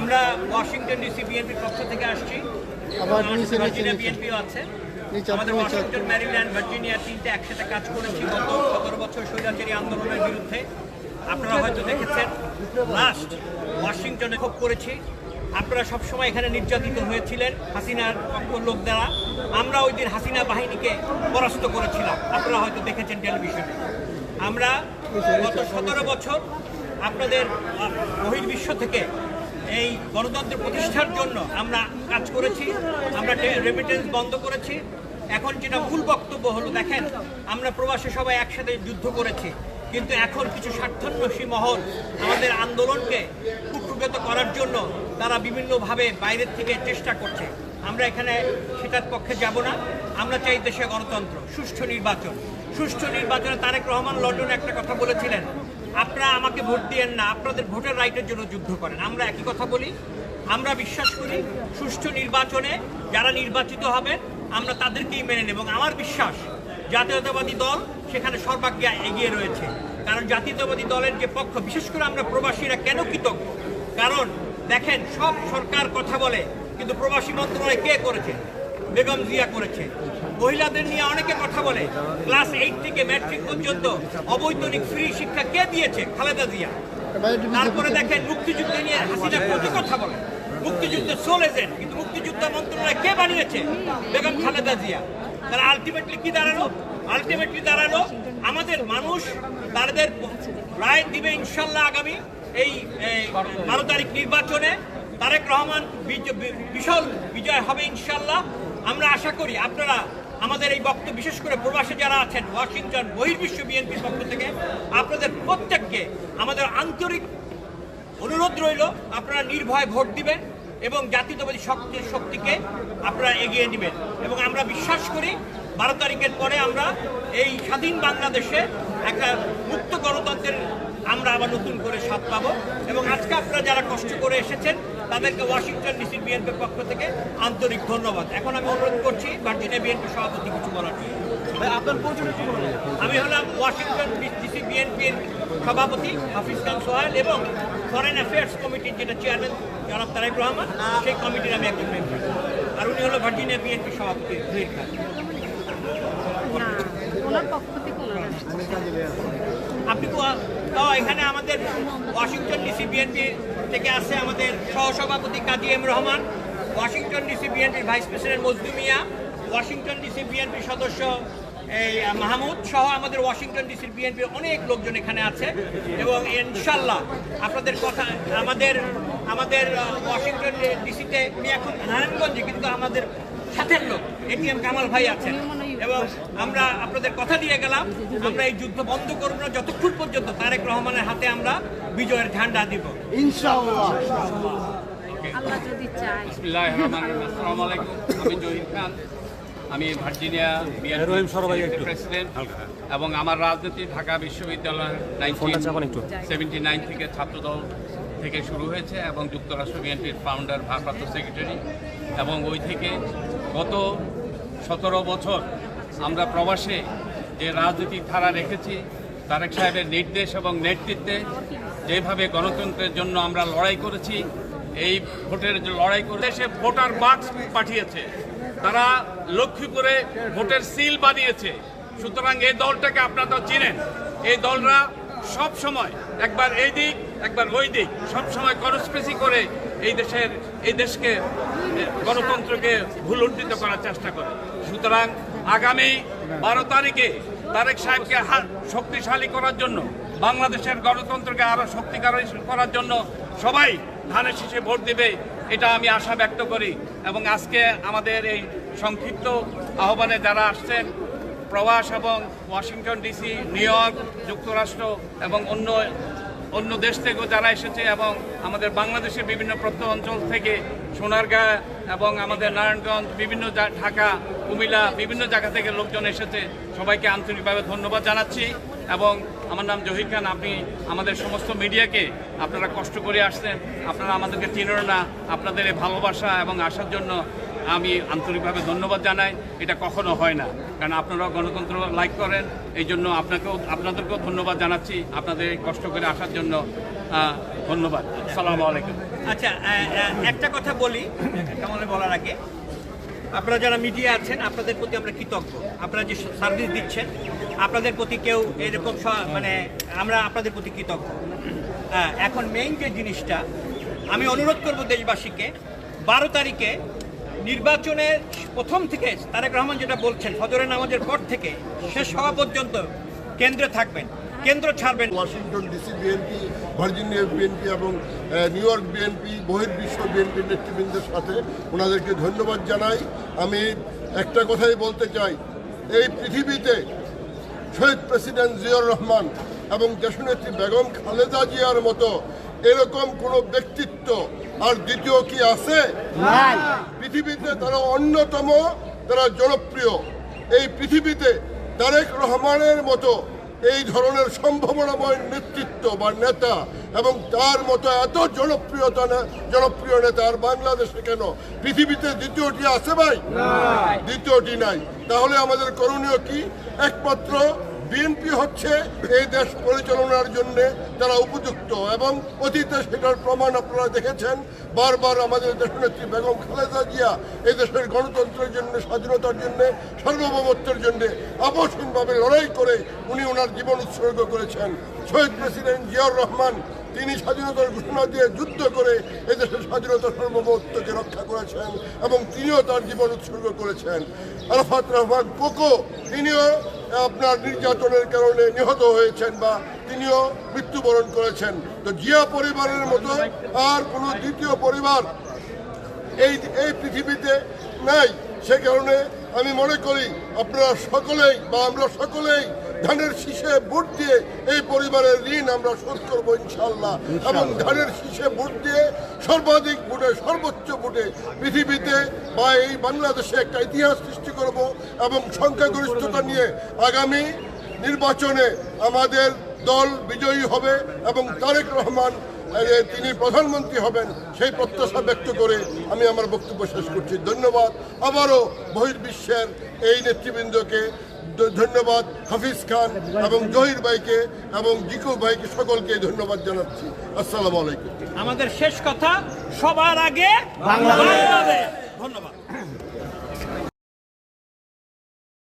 আমরা Washington DC বিএনপির পক্ষ থেকে আসছি। আবার ভার্জিনিয়া বিএনপিও আছে। আমাদের ওয়াশিংটন ম্যারিল্যান্ড ভার্জিনিয়া তিনটে একসাথে কাজ করেছি গত সতেরো বছর স্বৈরাচারী আন্দোলনের বিরুদ্ধে। আপনারা হয়তো দেখেছেন লাস্ট ওয়াশিংটনে খুব করেছি। আপনারা সবসময় এখানে নির্যাতিত হয়েছিলেন হাসিনার পক্ষ লোক দ্বারা। আমরা ওই দিন হাসিনা বাহিনীকে পরাস্ত করেছিলাম। আপনারা হয়তো দেখেছেন টেলিভিশনে আমরা গত সতেরো বছর আপনাদের বহির্বিশ্ব থেকে এই গণতন্ত্র প্রতিষ্ঠার জন্য আমরা কাজ করেছি, আমরা রেমিটেন্স বন্ধ করেছি। এখন যেটা মূল বক্তব্য হলো, দেখেন, আমরা প্রবাসে সবাই একসাথে যুদ্ধ করেছি, কিন্তু এখন কিছু স্বার্থান্বেষী মহল আমাদের আন্দোলনকে কুপ্রগত করার জন্য তারা বিভিন্নভাবে বাইরের থেকে চেষ্টা করছে। আমরা এখানে সেটার পক্ষে যাব না, আমরা চাই দেশে গণতন্ত্র, সুষ্ঠু নির্বাচন। সুষ্ঠু নির্বাচনে তারেক রহমান লন্ডনে একটা কথা বলেছিলেন আপনারা আমাকে ভোট দিয়েন না, আপনাদের ভোটের রাইটের জন্য যুদ্ধ করেন। আমরা একই কথা বলি, আমরা বিশ্বাস করি সুষ্ঠু নির্বাচনে যারা নির্বাচিত হবেন আমরা তাদেরকেই মেনে নেব। এবং আমার বিশ্বাস, জাতীয়তাবাদী দল সেখানে সর্বাগ্যে এগিয়ে রয়েছে। কারণ জাতীয়তাবাদী দলের যে পক্ষ, বিশেষ করে আমরা প্রবাসীরা কেন কৃতজ্ঞ? কারণ দেখেন, সব সরকার কথা বলে, কিন্তু প্রবাসী মন্ত্রণালয় কে করেছে? বেগম জিয়া করেছে। মহিলাদের নিয়ে অনেকে কথা বলে, ক্লাস এইট থেকে ম্যাট্রিক পর্যন্ত অবৈতনিক ফ্রি শিক্ষা কে দিয়েছে? খালেদা জিয়া। তারপরে দেখেন মুক্তিযুদ্ধ নিয়ে হাসিনা কত কথা বলে। মুক্তিযুদ্ধের সোল এজেন্ট কিন্তু মুক্তিযুদ্ধ মন্ত্রণালয় কে বানিয়েছে? বেগম খালেদা জিয়া। তারা আলটিমেটলি কি দাঁড়াল? আলটিমেটলি দাঁড়াল আমাদের মানুষ, তাদের রায় দিবে ইনশাল্লাহ আগামী এই বারো তারিখ নির্বাচনে। তারেক রহমান বিশাল বিজয় হবে ইনশাল্লাহ। আমরা আশা করি আপনারা আমাদের এই বক্তব্য বিশেষ করে প্রবাসী যারা আছেন, ওয়াশিংটন, বহির্বিশ্ব বিএনপির পক্ষ থেকে, আপনাদের প্রত্যেককে আমাদের আন্তরিক অনুরোধ রইল, আপনারা নির্ভয় ভোট দিবেন এবং জাতীয়তাবাদী শক্তির শক্তিকে আপনারা এগিয়ে নেবেন। এবং আমরা বিশ্বাস করি, বারো তারিখের পরে আমরা এই স্বাধীন বাংলাদেশে একটা মুক্ত গণতন্ত্রের আমরা আবার নতুন করে স্বাদ পাবো। এবং আজকে আপনারা যারা কষ্ট করে এসেছেন তাদেরকে ওয়াশিংটন ডিসি বিএনপির পক্ষ থেকে আন্তরিক ধন্যবাদ। এখন আমি অনুরোধ করছি ভার্জিনিয়া বিএনপি সভাপতি কিছু বলার জন্য। আমি হলাম ওয়াশিংটন ডিসি বিএনপির সভাপতি হাফিজ খান সোহেল এবং ফরেন অ্যাফেয়ার্স কমিটির যেটা চেয়ারম্যান জনাব তারেক রহমান সেই কমিটির আমি একজন মেম্বার আর উনি হলো ভার্জিনিয়া বিএনপি সভাপতি জহির খান। আপনি তো- এখানে আমাদের ওয়াশিংটন ডিসি বিএনপি থেকে আছে আমাদের সহসভাপতি Kazi M Rahman, Washington DC বিএনপির vice president Mojdu Mia, Washington DC বিএনপির সদস্য, এই মাহমুদ সহ আমাদের ওয়াশিংটন ডিসির বিএনপির অনেক লোকজন এখানে আছে এবং ইনশাল্লাহ আপনাদের কথা, আমাদের আমাদের ওয়াশিংটন ডিসিতে উনি এখন নারায়ণগঞ্জে কিন্তু আমাদের সাথের লোক এটিএম কামাল ভাই আছেন। এবং আমরা আপনাদের কথা দিয়ে গেলাম আমরা এই যুদ্ধ বন্ধ করব না যতক্ষণ পর্যন্ত তারেক রহমানের হাতে আমরা বিজয়ের ঝান্ডা দিব। ইনশাআল্লাহ। আল্লাহ যদি চায়। বিসমিল্লাহ রহমান আসসালামু আলাইকুম। আমি জহির খান। আমি ভার্জিনিয়া। প্রেসিডেন্ট এবং আমার রাজনীতি ঢাকা বিশ্ববিদ্যালয় সেভেন্টি নাইন থেকে ছাত্রদল থেকে শুরু হয়েছে এবং যুক্তরাষ্ট্র বিএনপির ফাউন্ডার ভারপ্রাপ্ত সেক্রেটারি এবং ওই থেকে গত সতেরো বছর আমরা প্রবাসে যে রাজনৈতিক ধারা রেখেছি, তারেক সাহেবের নির্দেশ এবং নেতৃত্বে যেভাবে গণতন্ত্রের জন্য আমরা লড়াই করেছি, এই ভোটের লড়াই করে দেশে ভোটার বাক্স পাঠিয়েছে। তারা লক্ষ্মীপুরে ভোটের সিল বানিয়েছে। সুতরাং এই দলটাকে আপনারা তো চিনেন। এই দলরা সব সময় একবার এই দিক, একবার ওই দিক সব সময় কনস্পেসি করে এই দেশের, এই দেশকে গণতন্ত্রকে ভুলুণ্ঠিত করার চেষ্টা করে। সুতরাং আগামী বারো তারিখে তারেক সাহেবকে শক্তিশালী করার জন্য, বাংলাদেশের গণতন্ত্রকে আরও শক্তিকারী করার জন্য সবাই ধানের শীষে ভোট দেবে, এটা আমি আশা ব্যক্ত করি। এবং আজকে আমাদের এই সংক্ষিপ্ত আহ্বানে যারা আসছেন, প্রবাস এবং ওয়াশিংটন ডিসি, নিউ ইয়র্ক, যুক্তরাষ্ট্র এবং অন্য অন্য দেশ থেকেও যারা এসেছে এবং আমাদের বাংলাদেশের বিভিন্ন প্রত্যন্ত অঞ্চল থেকে সোনারগাঁ এবং আমাদের নারায়ণগঞ্জ, বিভিন্ন ঢাকা, কুমিল্লা, বিভিন্ন জায়গা থেকে লোকজন এসেছে। সবাইকে আন্তরিকভাবে ধন্যবাদ জানাচ্ছি এবং আমার নাম জহির খান। আপনি আমাদের সমস্ত মিডিয়াকে আপনারা কষ্ট করে আসছেন। আপনারা আমাদেরকে চিনেন না। আপনাদের ভালোবাসা এবং আসার জন্য আমি আন্তরিকভাবে ধন্যবাদ জানাই। এটা কখনো হয় না। কারণ আপনারাও গণতন্ত্র লাইক করেন। এই জন্য আপনাকেও, আপনাদেরকেও ধন্যবাদ জানাচ্ছি। আপনাদের কষ্ট করে আসার জন্য ধন্যবাদ। আসসালামু আলাইকুম। আচ্ছা একটা কথা বলি। কামালে বলার আগে? আপনারা যারা মিডিয়া আছেন, আপনাদের প্রতি আমরা কৃতজ্ঞ। আপনারা যে সার্ভিস দিচ্ছেন, আপনাদের প্রতি কেউ এরকম মানে আমরা আপনাদের প্রতি কৃতজ্ঞ। এখন মেইন যে জিনিসটা, আমি অনুরোধ করব দেশবাসীকে, বারো তারিখে নির্বাচনের প্রথম থেকে তারেক রহমান যেটা বলছেন, ফজরের নামাজের পর থেকে শেষ হওয়া পর্যন্ত কেন্দ্রে থাকবেন, কেন্দ্র ছাড়বেন। Washington DC BNP, Virginia BNP এবং নিউ ইয়র্ক বিএনপি, বহির্বিশ্ব বিএনপি নেতৃবৃন্দের সাথে ওনাদেরকে ধন্যবাদ জানাই। আমি একটা কথাই বলতে চাই, এই পৃথিবীতে শহীদ প্রেসিডেন্ট জিয়াউর রহমান এবং দেশনেত্রী বেগম খালেদা জিয়ার মতো এরকম কোনো ব্যক্তিত্ব আর দ্বিতীয় কি আছে? পৃথিবীতে তারা অন্যতম তারা জনপ্রিয়। এই পৃথিবীতে তারেক রহমানের মতো এই ধরনের সম্ভাবনাময় নেতৃত্ব বা নেতা এবং তার মতো এত জনপ্রিয়তা না- জনপ্রিয় নেতা আর বাংলাদেশে কেন? পৃথিবীতে দ্বিতীয়টি আছে ভাই? দ্বিতীয়টি নাই। তাহলে আমাদের করণীয় কি? একমাত্র বিএনপি হচ্ছে এই দেশ পরিচালনার জন্য তারা উপযুক্ত এবং অতীতে সেটার প্রমাণ আপনারা দেখেছেন। বারবার আমাদের দেশনেত্রী বেগম খালেদা জিয়া এই দেশের গণতন্ত্রের জন্য, স্বাধীনতার জন্য, সার্বভৌমত্বের জন্য আপসহীনভাবে লড়াই করে উনি ওনার জীবন উৎসর্গ করেছেন। শহীদ প্রেসিডেন্ট জিয়াউর রহমান, তিনি স্বাধীনতার ঘোষণা দিয়ে যুদ্ধ করে এদেশের স্বাধীনতা সার্বভৌমত্বকে রক্ষা করেছেন এবং তিনিও তার জীবন উৎসর্গ করেছেন। আরাফাত রহমান কোকো, তিনিও আপনার নির্যাতনের কারণে নিহত হয়েছেন বা তিনিও মৃত্যুবরণ করেছেন। তো জিয়া পরিবারের মতো আর কোনো দ্বিতীয় পরিবার এই এই পৃথিবীতে নাই। সে কারণে আমি মনে করি আপনারা সকলেই বা আমরা সকলেই ধানের শীষে ভোট দিয়ে এই পরিবারের ঋণ আমরা শোধ করব ইনশাল্লাহ এবং ধানের শীষে ভোট দিয়ে সর্বাধিক ভোটে সর্বোচ্চ ভোটে পৃথিবীতে বা এই বাংলাদেশে একটা ইতিহাস সৃষ্টি করব এবং সংখ্যাগরিষ্ঠতা নিয়ে আগামী নির্বাচনে আমাদের দল বিজয়ী হবে এবং তারেক রহমান তিনি প্রধানমন্ত্রী হবেন সেই প্রত্যাশা ব্যক্ত করে আমি আমার বক্তব্য শেষ করছি। ধন্যবাদ। আবারও বহির্বিশ্বের এই নেতৃবৃন্দকে ধন্যবাদ হাফিজ খান এবং জহির ভাইকে এবং জিকু ভাইকে সকলকে ধন্যবাদ জানাচ্ছি। আসসালাম আলাইকুম। আমাদের শেষ কথা সবার আগে বাংলাদেশ। ধন্যবাদ।